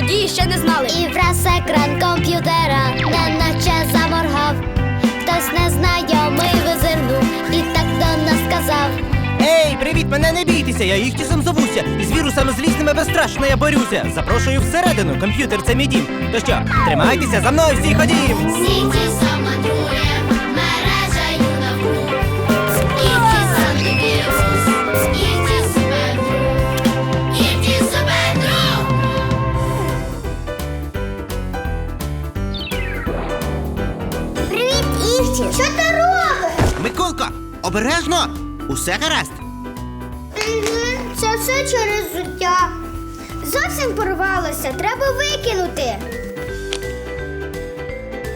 тоді ще не знали. І враз екран комп'ютера неначе заморгав. Хтось незнайомий визирнув і так до нас сказав. Ей, привіт, мене не бійтеся, я Іхтісом зовуся. І з вірусами злісними безстрашно я борюся. Запрошую всередину, комп'ютер це мій дім. То що, тримайтеся за мною всі ходім. Світі самотрує, мережею навкруг. Іхтіс антивірус, Іхтіс обережно! Усе гаразд. Угу, це все через життя. Зовсім порвалося, треба викинути.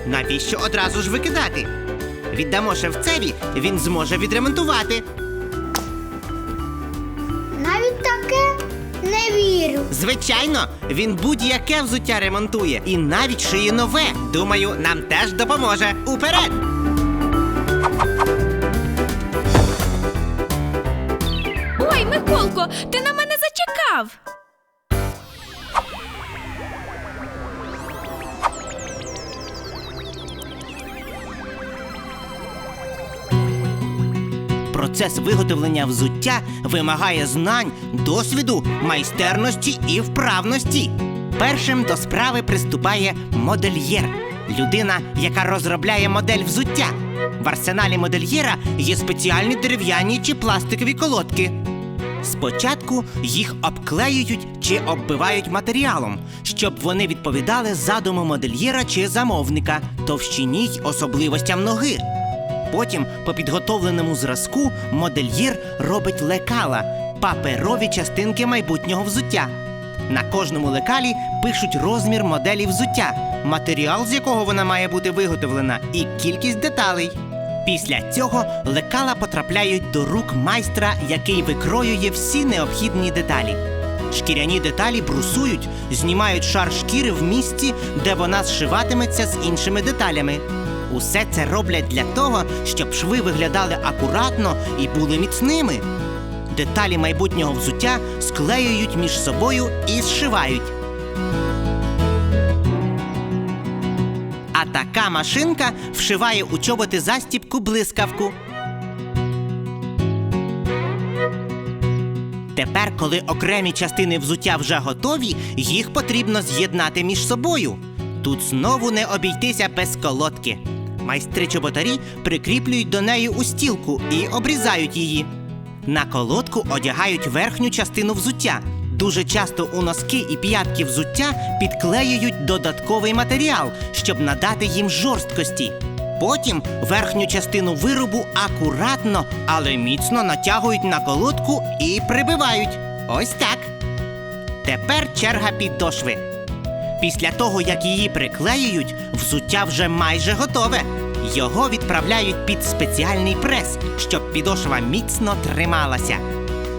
Навіщо одразу ж викидати? Віддамо шевцеві, він зможе відремонтувати. Навіть таке не вірю. Звичайно, він будь-яке взуття ремонтує і навіть шиє нове. Думаю, нам теж допоможе. Уперед! Процес виготовлення взуття вимагає знань, досвіду, майстерності і вправності. Першим до справи приступає модельєр людина, яка розробляє модель взуття. В арсеналі модельєра є спеціальні дерев'яні чи пластикові колодки. Спочатку їх обклеюють чи оббивають матеріалом, щоб вони відповідали задуму модельєра чи замовника, товщині й особливостям ноги. Потім по підготовленому зразку модельєр робить лекала паперові частинки майбутнього взуття. На кожному лекалі пишуть розмір моделі взуття, матеріал, з якого вона має бути виготовлена, і кількість деталей. Після цього лекала потрапляють до рук майстра, який викроює всі необхідні деталі. Шкіряні деталі брусують, знімають шар шкіри в місці, де вона зшиватиметься з іншими деталями. Усе це роблять для того, щоб шви виглядали акуратно і були міцними. Деталі майбутнього взуття склеюють між собою і зшивають. А така машинка вшиває у чоботи застібку блискавку. Тепер, коли окремі частини взуття вже готові, їх потрібно з'єднати між собою. Тут знову не обійтися без колодки. Майстри чоботарі прикріплюють до неї устілку і обрізають її. На колодку одягають верхню частину взуття. Дуже часто у носки і п'ятки взуття підклеюють додатковий матеріал, щоб надати їм жорсткості. Потім верхню частину виробу акуратно, але міцно натягують на колодку і прибивають. Ось так. Тепер черга підошви. Після того, як її приклеюють, взуття вже майже готове. Його відправляють під спеціальний прес, щоб підошва міцно трималася.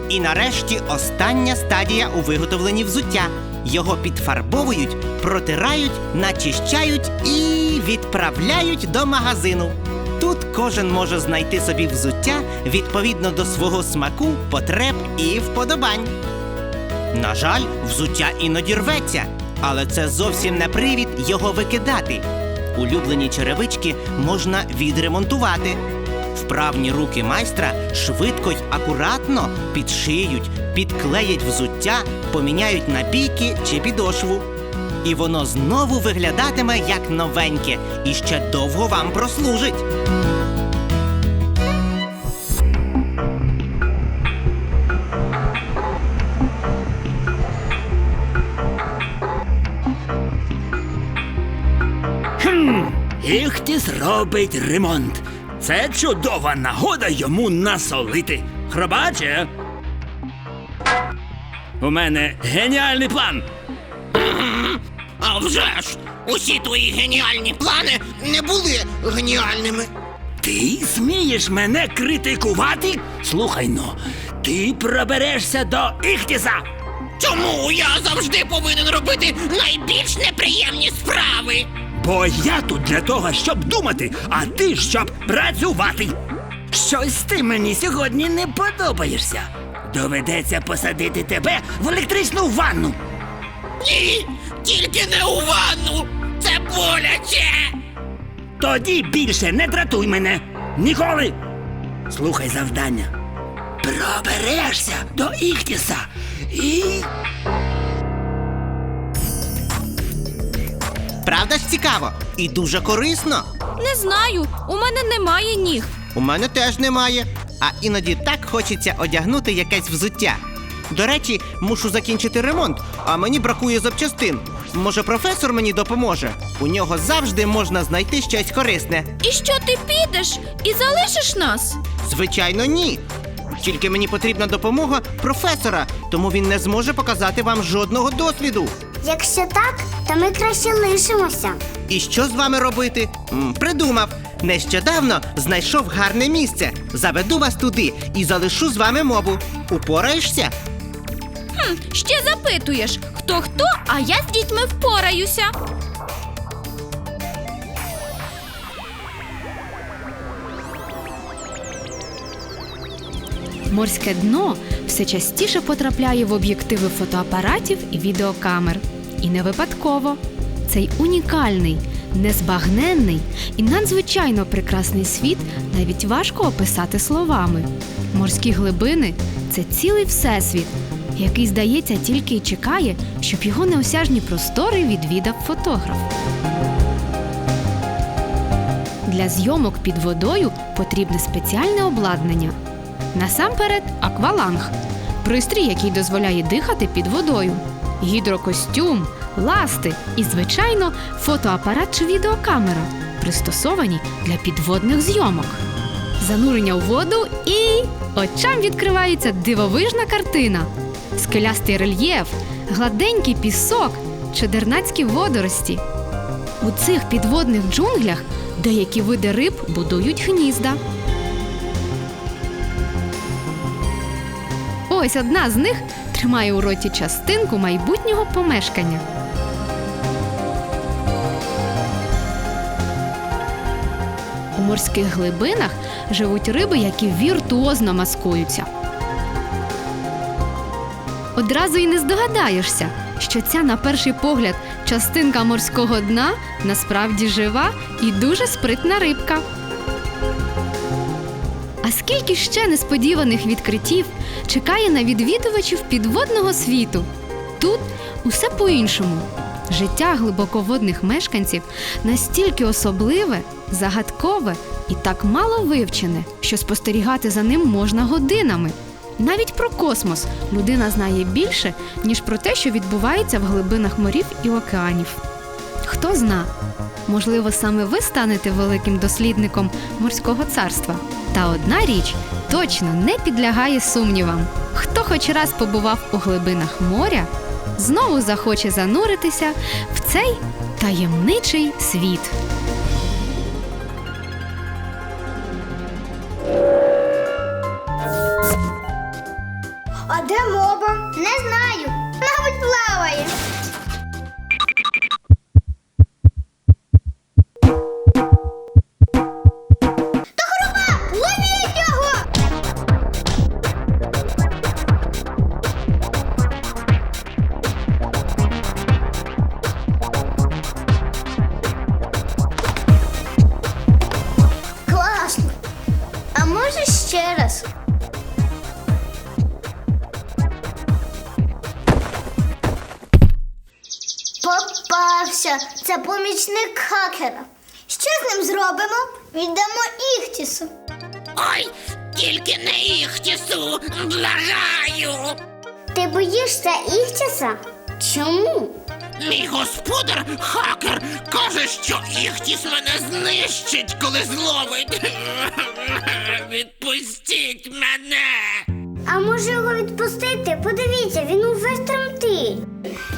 І нарешті остання стадія у виготовленні взуття. Його підфарбовують, протирають, начищають і відправляють до магазину. Тут кожен може знайти собі взуття відповідно до свого смаку, потреб і вподобань. На жаль, взуття іноді рветься, але це зовсім не привід його викидати. Улюблені черевички можна відремонтувати. Вправні руки майстра швидко й акуратно підшиють, підклеять взуття, поміняють набійки чи підошву. І воно знову виглядатиме як новеньке і ще довго вам прослужить. Іхтіс робить ремонт. Це чудова нагода йому насолити. Хробаче. У мене геніальний план. А вже ж! Усі твої геніальні плани не були геніальними. Ти смієш мене критикувати? Слухай но, ти проберешся до Іхтіса. Чому я завжди повинен робити найбільш неприємні справи? Бо я тут для того, щоб думати, а ти щоб працювати. Щось ти мені сьогодні не подобаєшся. Доведеться посадити тебе в електричну ванну. Ні, Тільки не у ванну! Це боляче! Тоді більше не дратуй мене. Ніколи. Слухай завдання. Проберешся до Іхтіса і. Правда ж цікаво? І дуже корисно. Не знаю, у мене немає ніг. У мене теж немає. А іноді так хочеться одягнути якесь взуття. До речі, мушу закінчити ремонт, а мені бракує запчастин. Може, професор мені допоможе? У нього завжди можна знайти щось корисне. І що ти підеш і залишиш нас? Звичайно, ні. Тільки мені потрібна допомога професора, тому він не зможе показати вам жодного досліду. Якщо так, то ми краще лишимося. І що з вами робити? М, придумав. Нещодавно знайшов гарне місце. Заведу вас туди і залишу з вами мову. Упораєшся? Хм, ще запитуєш, хто хто, а я з дітьми впораюся. Морське дно все частіше потрапляє в об'єктиви фотоапаратів і відеокамер. І не випадково. Цей унікальний, незбагненний і надзвичайно прекрасний світ навіть важко описати словами. Морські глибини це цілий всесвіт, який, здається, тільки й чекає, щоб його неосяжні простори відвідав фотограф. Для зйомок під водою потрібне спеціальне обладнання. Насамперед, акваланг пристрій, який дозволяє дихати під водою, гідрокостюм, ласти і, звичайно, фотоапарат чи відеокамера, пристосовані для підводних зйомок. Занурення у воду і очам відкривається дивовижна картина: скелястий рельєф, гладенький пісок, чудернацькі водорості. У цих підводних джунглях деякі види риб будують гнізда. Ось одна з них тримає у роті частинку майбутнього помешкання. У морських глибинах живуть риби, які віртуозно маскуються. Одразу й не здогадаєшся, що ця, на перший погляд, частинка морського дна насправді жива і дуже спритна рибка. Скільки ще несподіваних відкриттів чекає на відвідувачів підводного світу? Тут усе по-іншому. Життя глибоководних мешканців настільки особливе, загадкове і так мало вивчене, що спостерігати за ним можна годинами. Навіть про космос людина знає більше, ніж про те, що відбувається в глибинах морів і океанів. Хто зна, можливо, саме ви станете великим дослідником морського царства. Та одна річ точно не підлягає сумнівам. Хто хоч раз побував у глибинах моря, знову захоче зануритися в цей таємничий світ. Помічник хакера. Що з ним зробимо? Віддамо Іхтісу. Ой, тільки не Іхтісу, благаю. Ти боїшся Іхтіса? Чому? Мій господар, хакер, каже, що Іхтіс мене знищить, коли зловить. Відпустіть мене. А може його відпустити? Подивіться, він увесь тремтить.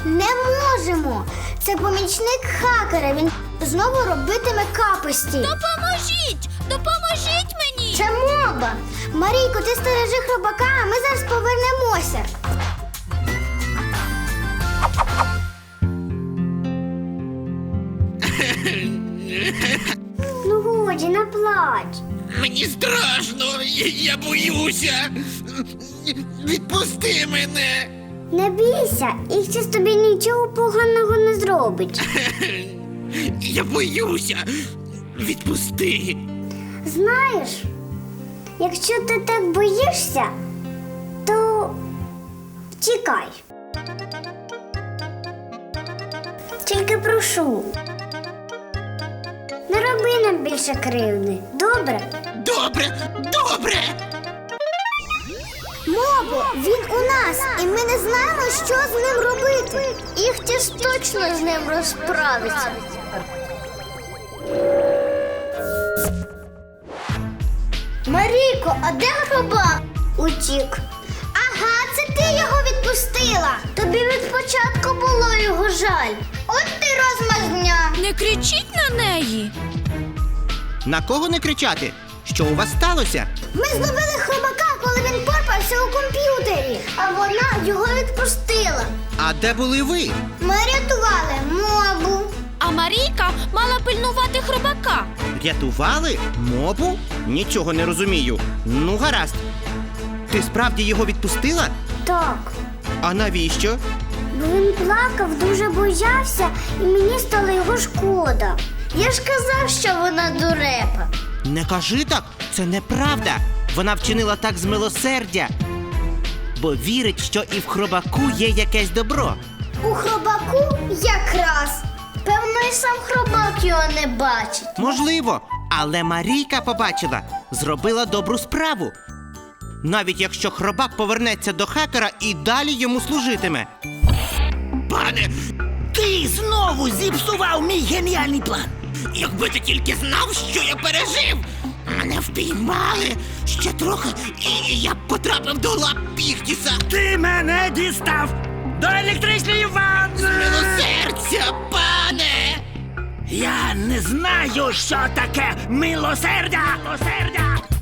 Не можемо. Це помічник хакера. Він знову робитиме капості. Допоможіть! Допоможіть мені! Це моба. Марійко, ти стережи хробака, а ми зараз повернемося. ну годі, не плач. Мені страшно, я- я боюся. Відпусти мене. Не бійся, Іхтіс тобі нічого поганого не зробить. Я боюся. Відпусти. Знаєш, якщо ти так боїшся, то тікай. Тільки прошу. Не роби нам більше кривди, добре? Добре, добре. Мобо, він у нас, і ми не знаємо, що з ним робити. Іхтіс точно з ним розправиться. Маріко, а де хробак? Утік. Ага, це ти його відпустила. Тобі від початку було його жаль. От ти розмазня. Не кричіть на неї. На кого не кричати? Що у вас сталося? Ми зловили хробака, коли він порпався у комп'ютері, а вона його відпустила. А де були ви? Ми рятували мобу. А Марійка мала пильнувати хробака. Рятували? Мобу? Нічого не розумію. Ну, гаразд. Ти справді його відпустила? Так. А навіщо? Бо він плакав, дуже боявся, і мені стало його шкода. Я ж казав, що вона дурепа. Не кажи так, це неправда. Вона вчинила так з милосердя. Бо вірить, що і в хробаку є якесь добро. У хробаку якраз. Певно, і сам хробак його не бачить. Можливо, але Марійка побачила, зробила добру справу. Навіть якщо хробак повернеться до хакера і далі йому служитиме. Пане, Ти знову зіпсував мій геніальний план. якби ти тільки знав, що я пережив. Мене впіймали ще трохи, і я б потрапив до лап Піхтіса. Ти мене дістав до електричної ванни. Милосердя, пане! Я не знаю, що таке милосердя. Милосердя.